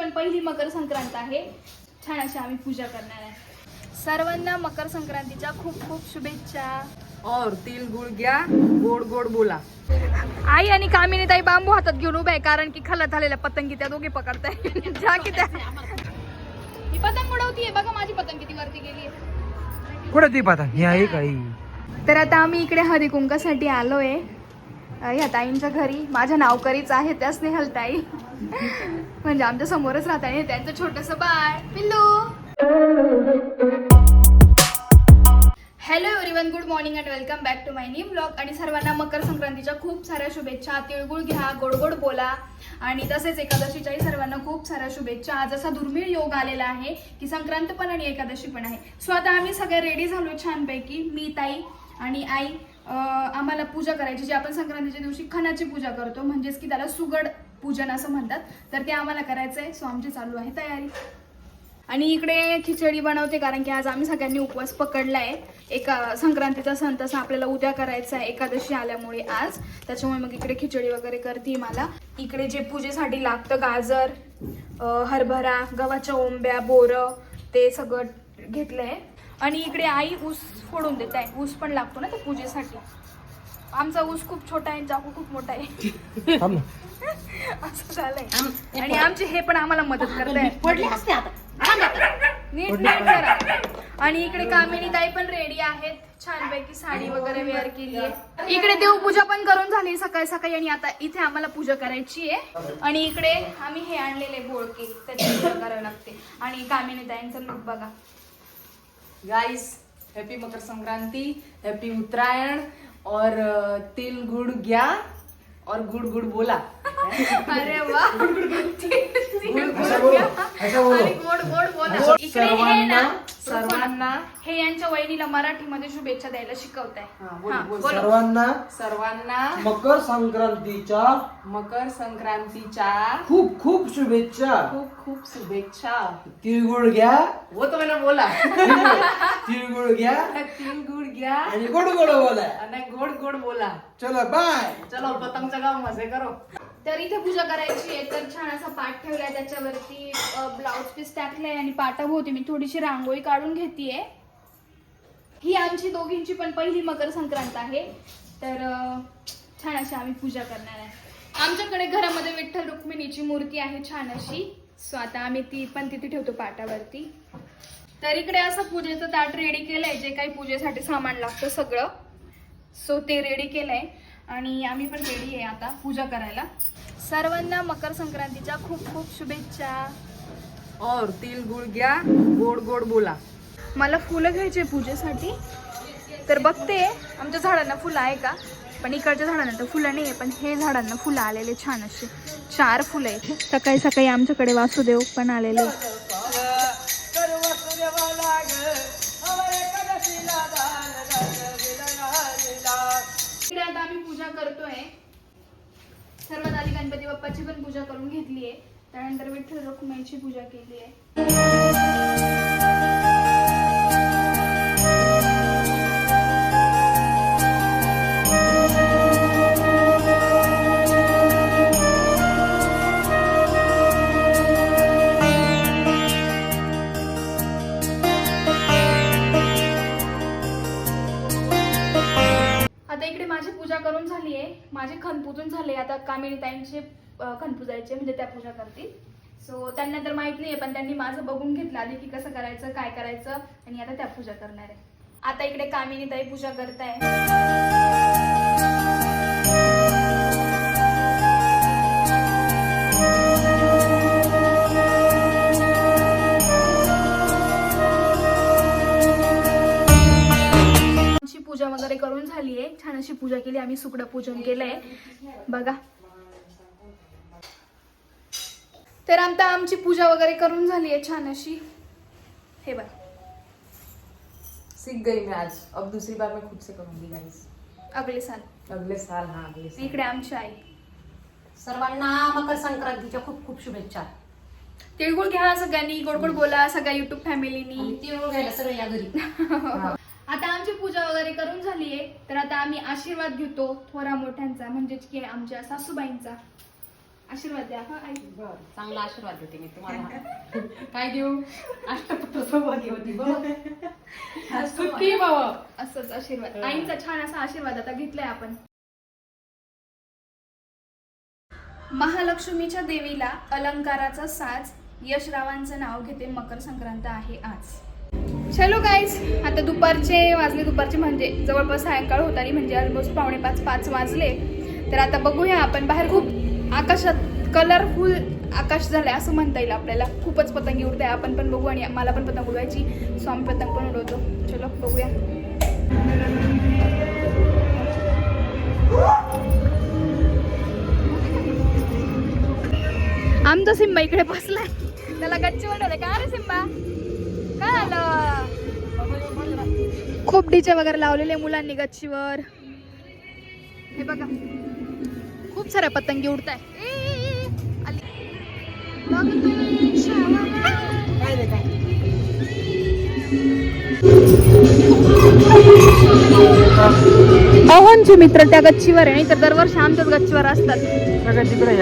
पण पहिली मकर संक्रांत आहे. छान अशी आम्ही पूजा करणार आहे. सर्वांना मकर संक्रांतीच्या खूप खूप शुभेच्छा. और तिल गुळ घ्या गोड गोड बोला. आई आणि कामिनी ताई बांबू हातात घेऊन उभ्या आहे कारण की खलात झालेल्या पतंगी त्या दोघे पकडताय. जा की त्या. ही पतंग उडवतीये बघा माझी पतंग किती वरती गेली कुठं ती पाहता ही आहे काही तर आता आम्ही इकडे हळदी कुंकासाठी आलोय. ह्या ताईंच्या घरी. माझ्या नावकरीच आहे त्या स्नेहल ताई. म्हणजे आमच्या समोरच राहत आहे त्यांचं छोटस बाळ पिल्लू. Hello everyone good morning and welcome back to my new blog आणि सर्वांना मकर संक्रांतीच्या खूप साऱ्या शुभेच्छा. तिळगुळ घ्या गोड गोड बोला. आणि तसेच एकादशीच्याही सर्वांना खूप साऱ्या शुभेच्छा. आज असा दुर्मिळ योग आलेला आहे की संक्रांत पण आणि एकादशी पण आहे. सो आता आम्ही सगळे रेडी झालो छानपैकी. मी ताई आणि आई. आम्हाला पूजा करायची जी आपण संक्रांतीच्या दिवशी खणाची पूजा करतो म्हणजेच की त्याला सुगड पूजन असं म्हणतात. तर ते आम्हाला करायचंय. सो आमची चालू आहे तयारी. आणि इकडे खिचडी बनवते कारण की आज आम्ही सगळ्यांनी उपवास पकडला आहे एका संक्रांतीचा सण तसा आपल्याला उद्या करायचा आहे एकादशी आल्यामुळे आज. त्याच्यामुळे मग इकडे खिचडी वगैरे करते मला. इकडे जे पूजेसाठी लागतं गाजर हरभरा गव्हाच्या ओंब्या बोरं ते सगळं घेतलंय. आणि इकडे आई ऊस फोडून देत. आहे ऊस पण लागतो ना त्या पूजेसाठी. आमचा ऊस खूप छोटा आहे चाकू खूप मोठा आहे. असं झालंय. आणि आमचे हे पण आम्हाला मदत करताय पडले असते आता. नीट नीट करा. आणि इकडे कामिनी ताई पण रेडी आहेत. छानपैकी साडी वगैरे वेअर केली आहे. इकडे देवपूजा पण करून झाली सकाळी सकाळी आणि आता इथे आम्हाला पूजा करायची आहे. आणि इकडे आम्ही हे आणलेले बोळके. त्याची पूजा करावी लागते. आणि कामिनी ताईंचा लुक बघा. Guys happy Makar Sankranti happy Uttarayan और तिल गुड़ घ्या और गुड़ गुड़ बोला। अरे गोड गोड बोला। इकडे हे ना। सर्वांना हे यांच्या वहिनीला मराठीमध्ये शुभेच्छा द्यायला हा, बोल, हा, बोल. बोलो. सर्वांना सर्वांना मकर संक्रांतीच्या मकर संक्रांतीच्या खूप खूप शुभेच्छा. खूप खूप शुभेच्छा. तिळगुळ घ्या. वो तो मैंने बोला. तिळगुळ घ्या. तिल गुड़ घ्या. आणि गोड गोड बोला. आणि गोड गोड बोला. चलो बाय चलो पतंग चगाव मजे करो. तर इथे पूजा करायची आहे. तर छान असा पाठ ठेवलाय त्याच्यावरती. ब्लाउज पीस टाकलाय आणि पाटाभोवती मी थोडीशी रांगोळी काढून घेतेय. ही आमची दोघींची पण पहिली मकर संक्रांत आहे. तर छान अशी आम्ही पूजा करणार आहे. आमच्याकडे घरामध्ये विठ्ठल रुक्मिणीची मूर्ती आहे छान अशी. सो आता आम्ही ती पण तिथे ठेवतो पाटावरती. तर इकडे असं पूजेचं ताट रेडी केलंय. जे काही पूजेसाठी सामान लागतं सगळं. सो ते रेडी केलंय. आणि आम्ही पण रेडी आहे आता पूजा करायला. सर्वांना मकर संक्रांतीच्या खूप खूप शुभेच्छा. और तिल गुड़ घ्या गोड गोड बोला. मला फुलं घ्यायचे पूजेसाठी. तर बघते आमच्या झाडांना फुलं आहे का? पण इकडच्या झाडांना तर फुलं नाही आहे पण हे झाडांना फुलं आलेले छान असे. चार फुलं आहेत. सकाळी सकाळी आमच्याकडे वासुदेव पण आलेले बाप्पाची पण पूजा करून घेतली आहे त्यानंतर विठ्ठल रखुमाईची पूजा केली आहे त्यांचे ताईंचे अं, म्हणजे त्या पूजा करतील. सो त्यांना तर माहीत नाहीये पण त्यांनी माझं बघून घेतलं आधी की कसं करायचं काय करायचं आणि आता त्या पूजा करणार आहे. आता इकडे कामिनी ताई पूजा करताय. पूजा वगैरे करून झाली आहे छान अशी पूजा केली आम्ही सुकडं पूजन केलंय. बघा. तर आता आमची पूजा वगैरे करून झाली आहे छान अशी. हे बघ. सीख गई मैं आज. अब दूसरी बार मैं खुद से करूंगी गाइस अगले साल. अगले साल हाँ अगले साल. इकडे आमची आई. सर्वांना मकर संक्रांतीच्या खूप खूप शुभेच्छा. तिळगुळ घ्या सगळ्यांनी गोड गोड बोला सगळ्या युट्यूब फॅमिलीनी आणि तिळगुळ घ्यायला सगळे या घरी. आता आमची पूजा वगैरे करून झाली आहे. तर आता आम्ही आशीर्वाद घेतो थोरा मोठ्यांचा म्हणजेच की आमच्या सासूबाईंचा. आशीर्वाद द्या हा आई. बरं. चांगला आशीर्वाद देते मी तुम्हाला. काय देऊ? अष्टपत्र सौभाग्यवती बघ सुखी बाबा असंच आशीर्वाद. आईंचा छान असा आशीर्वाद आता घेतलाय आपण. महालक्ष्मीच्या देवीला अलंकाराचा साज यशरावांचं नाव घेते मकर संक्रांत आहे आज. चलो गाईज आता दुपारचे वाजले. दुपारचे म्हणजे जवळपास सायंकाळ होत आणि म्हणजे ऑलमोस्ट पावणे पाच पाच वाजले. तर आता बघूया आपण बाहेर खूप आकाशात कलरफुल आकाश झालंय असं म्हणता येईल आपल्याला. खूपच पतंगी उडते. आपण पण बघू आणि मला पण पतंग उडवायची. स्वामी पतंग पण उडवतो. चलो बघूया. आमचा सिम्बा इकडे बसलाय. त्याला गच्ची बनवले का अरे सिम्बा? काय आलं खोपडीचे वगैरे लावलेले मुलांनी गच्चीवर. हे बघा. खूप साऱ्या पतंगी काय मोहनचे मित्र त्या गच्चीवर आहे नाही तर दरवर्षी आमच्याच गच्चीवर असतात. सगळं तिकडे.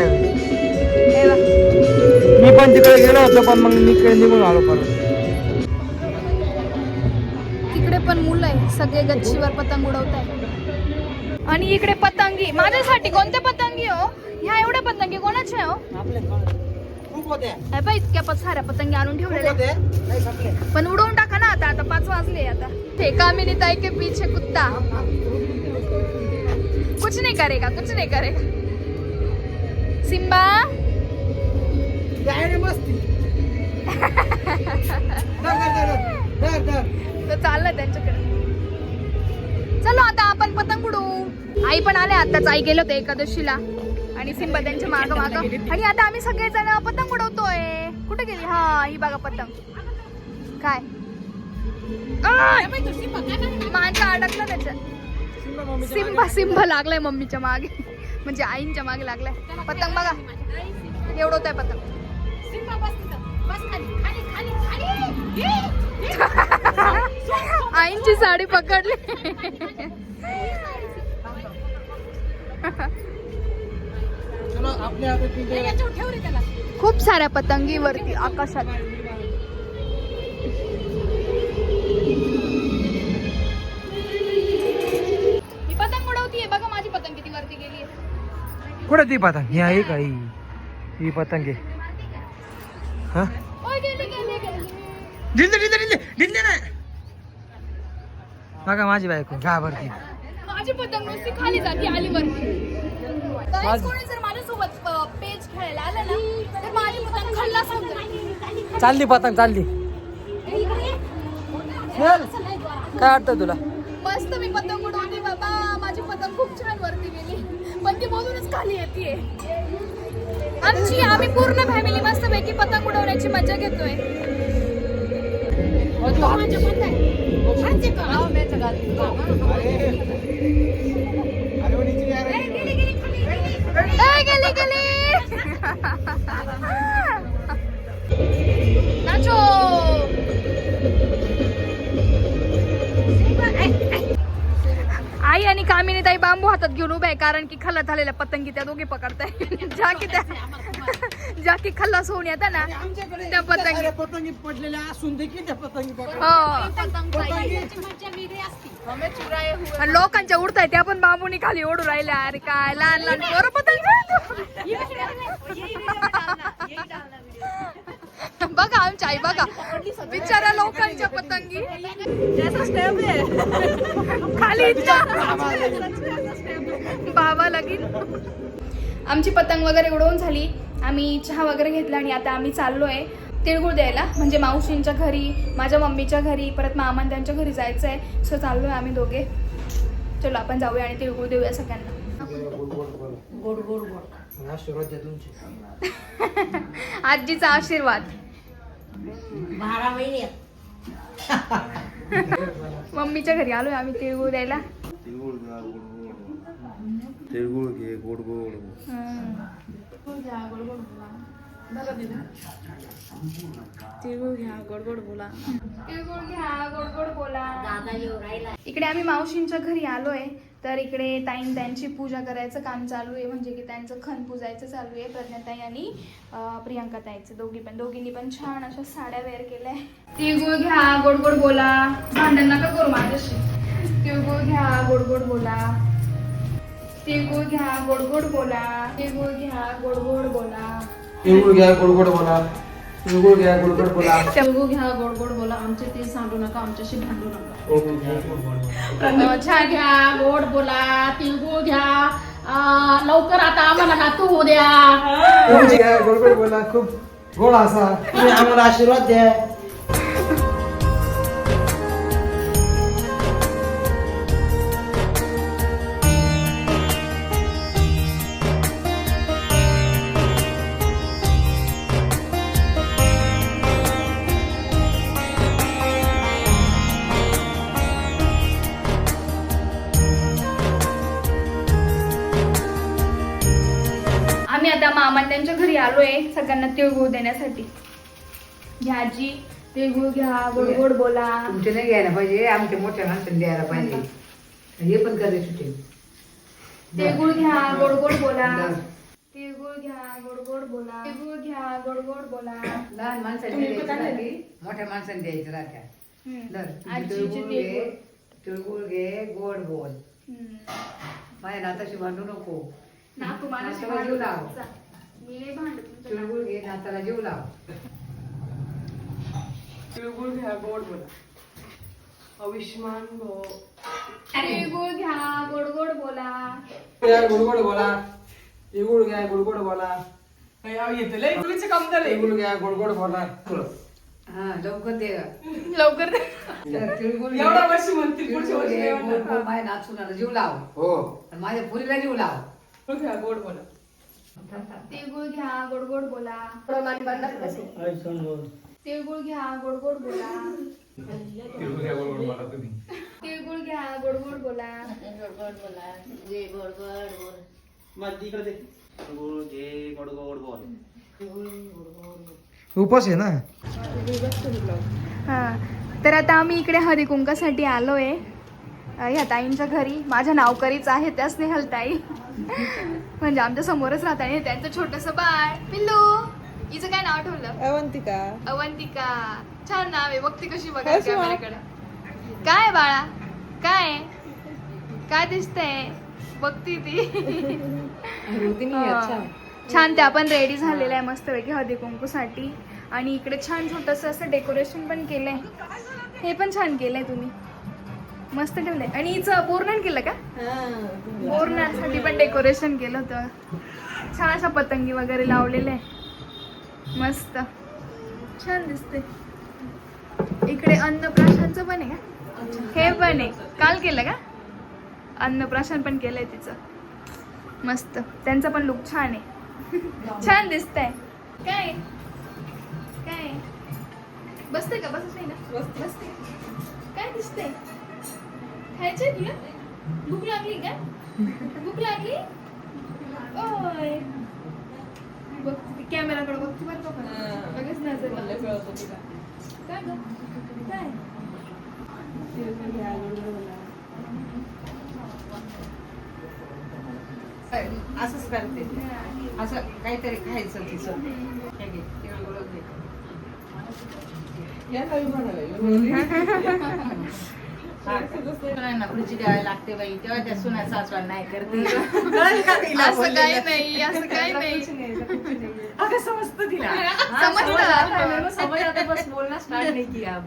मी पण तिकडे गेलो होतो पण मग मी इकडे निघून आलो परत. तिकडे पण मुलं आहे सगळे गच्चीवर पतंग उडवत आहे आणि इकडे पतंगी. माझ्यासाठी कोणत्या पतंगी हो? ह्या एवढ्या पतंगी कोणाच्या हो? हे बघ इतक्या पण साऱ्या पतंगी आणून ठेवलेल्या पण उडवून टाका ना आता आता पाच वाजले आता. हे कामिनी ताई के पीछे कुत्ता? कुछ नहीं करेगा कुछ नहीं करेगा. सिम्बा? मस्ती. चाललंय त्यांच्याकडे. चलो आता आपण पतंग उडवू. आई पण आले आताच आई गेलो होते एकादशीला. आणि सिंबा त्यांच्या माग माग. आणि आता आम्ही सगळेजण पतंग उडवतोय. कुठे गेली? हा ही बघा पतंग. काय? आय! माझं अडकलं त्याच्यात सिंबा सिंबा लागलाय मम्मीच्या मागे. म्हणजे आईंच्या मागे लागलाय. पतंग बघा. एवढं आहे पतंग. आईंची साडी पकडली. खूप साऱ्या पतंगी वरती आकाशात. ही पतंग उडवतीये. बघा माझी पतंग किती वरती गेली कुठं ती पतंग? ही आहे का ही? ही पतंग आहे. हा? नाही बघा माझी बायको घाबरती. माझी पतंग नुसती खाली जाती आली वरती कोणी जर माझ्यासोबत पेज खेळायला आलं ना तर माझी पतंग चालली पतंग चालली. चल. काय वाटतं तुला? मस्त मी पतंग उडवली बाबा. माझी पतंग खूप छान वरती गेली. पण ती बोलूनच खाली येते आमची आम्ही पूर्ण फॅमिली मस्त पैकी पतंग उडवण्याची मजा घेतोय. 나초. आई आणि कामिनी ताई बांबू हातात घेऊन उभे आहे कारण की खल्ला झालेल्या पतंगी त्या दोघी पकडताय ज्या की त्या ज्या की खल्लास होऊन येतात ना त्या पतंगी पतंगी पडलेल्या असून देखील त्या पतंगी. हो लोकांच्या उडताय त्या पण बांबूनी खाली ओढू राहिल्या अरे काय लहान लहान पोरं पतंग बघा आमची आई बघा. बिचाऱ्या लोकांच्या पतंगी. खाली बाबा लगीन. आमची पतंग वगैरे उडवून झाली. आम्ही चहा वगैरे घेतला आणि आता आम्ही चाललोय तिळगुळ द्यायला. म्हणजे मावशींच्या घरी माझ्या मम्मीच्या घरी परत मामान त्यांच्या घरी जायचं आहे सो चाललोय आम्ही दोघे. चलो आपण जाऊया आणि तिळगुळ देऊया सगळ्यांना. गोड गोड गोड. आशीर्वाद द्या तुमचे. आजीचा आशीर्वाद. बारा महिने. मम्मीच्या घरी आलोय आम्ही तिळगुळ द्यायला. तिळगुळ घ्या गोड गोड तिळगुळ घे गोड गोड तिळगुळ घ्या गोड गोड बोला. तिळगुळ घ्या गोड गोड बोला. दादा येऊ राहिला. इकडे आम्ही मावशींच्या घरी आलोय. तर इकडे ताईन त्यांची पूजा करायचं काम चालू आहे. म्हणजे की त्यांचं खण पूजायचं चालू आहे. प्रज्ञाताई आणि प्रियांका ताईचं दोघी पण दोघींनी पण छान अशा साड्या वेअर केल्या तिळगुळ घ्या गोड गोड बोला. भांडण नका करू माझ्याशी? तिळगुळ घ्या गोड गोड बोला. तिळगुळ घ्या गोड गोड बोला. तिळगुळ घ्या गोड गोड बोला. तिळगुळ घ्या गोड गोड बोला. तिळगुळ घ्या गोड गोड बोला. तिळगुळ घ्या गोड गोड बोला. आमचे ते सांडू नका आमच्याशी भांडू नका. छान घ्या गोड बोला तिळगुळ घ्या. लवकर आता आम्हाला नातू होऊ द्या. तिळगुळ घ्या गोड गोड बोला. खूप गोड असा. तुम्ही आम्हाला आशीर्वाद द्या. सगळ्यांना तिळगुळ देण्यासाठी. घ्या आजी तिळगुळ घ्या गोड गोड बोला. तुमचे नाही घ्यायला पाहिजे आमच्या मोठ्या माणसाने द्यायला पाहिजे. हे पण करायचं होते. तिळगुळ घ्या गोड गोड बोला. तिळगुळ घ्या गोड गोड बोला. तिळगुळ घ्या गोड गोड बोला. लहान माणसाने द्यायचं मोठ्या माणसाने द्यायचं राहत्या तिळगुळ घे तिळगुळ. घे गोड बोल. माझ्या नाताशी भांडू नको. नातू नाताला जीव लाव. तिळगुळ घे नाताला जीव लाव. तिळगुळ घ्या गोड बोला. अविष्मान भव. तिळगुळ घ्या गोड गोड बोला. गोड गोड बोला. तिळगुळ घ्या गोड गोड बोला. येते लय तुळीचे काम झाले तिळगुळ घ्या गोड गोड बोला. हा लवकर दे. लवकर दे. तर तिळगुळ घे. एवढ्या वर्षी म्हणतील पुढच्या तिळगुळ वर्षी घे, नाही गोड म्हणणार. बोल, माझ्या नातसूनाला जीव लाव. हो. आणि माझ्या पुरीला जीव लाव. तिळगुळ घ्या गोड बोला. तिळगुळ घ्या गोड गोड बोला तिळगुळ घ्या गोड गोड बोला. तिळगुळ घ्या गोड गोड बोला तिळगुळ घ्या गोड गोड बोला. उपास आहे ना? हा. तर आता आम्ही इकडे हरिकुंकासाठी आलोय. ह्या ताईंच्या घरी. माझ्या नावकरीच आहे त्या स्नेहल ताई म्हणजे आमच्या समोरच राहत आणि त्यांचं छोटस बाळ. पिल्लू हिचं काय नाव ठेवलं? अवंतिका. अवंतिका. छान नाव आहे. बघते कशी बघा कॅमेऱ्याकडे काय बाळा? काय काय दिसतंय? बघती ती. छान त्या पण रेडी झालेल्या आहे मस्तपैकी हळदी कुंकूसाठी. आणि इकडे छान छोटस असं डेकोरेशन पण केलंय. हे पण छान केलंय तुम्ही. मस्त ठेवलंय. आणि हिचं बोरणान केलं का? बोरणासाठी पण डेकोरेशन केलं होतं. छान अशा पतंगी वगैरे लावलेल्या आहे मस्त. छान दिसते इकडे अन्नप्राशनचं पण आहे का? हे पण आहे. काल केलं का? अन्नप्राशन पण केलंय तिचं. मस्त. त्यांचा पण लुक छान आहे. छान दिसतंय. काय? काय? बसते का? बसत नाही ना? बसते काय दिसतंय? खायचंय तुला? भूक लागली का? भूक लागली? ओय. बघ कॅमेराकडे बघते बरं का. लगेच नजर लागली. काय ग? काय? असंच करते. असं काहीतरी खायचं तिचं. हे घे, तिळगुळ द्यावी लागते बाई तेव्हा त्या सुना सासवा नाही. करते असं? काही नाही. असं काही नाही. अगं समजतं तिला. समजतं. समज आता बस बोलना स्टार्ट नाही किया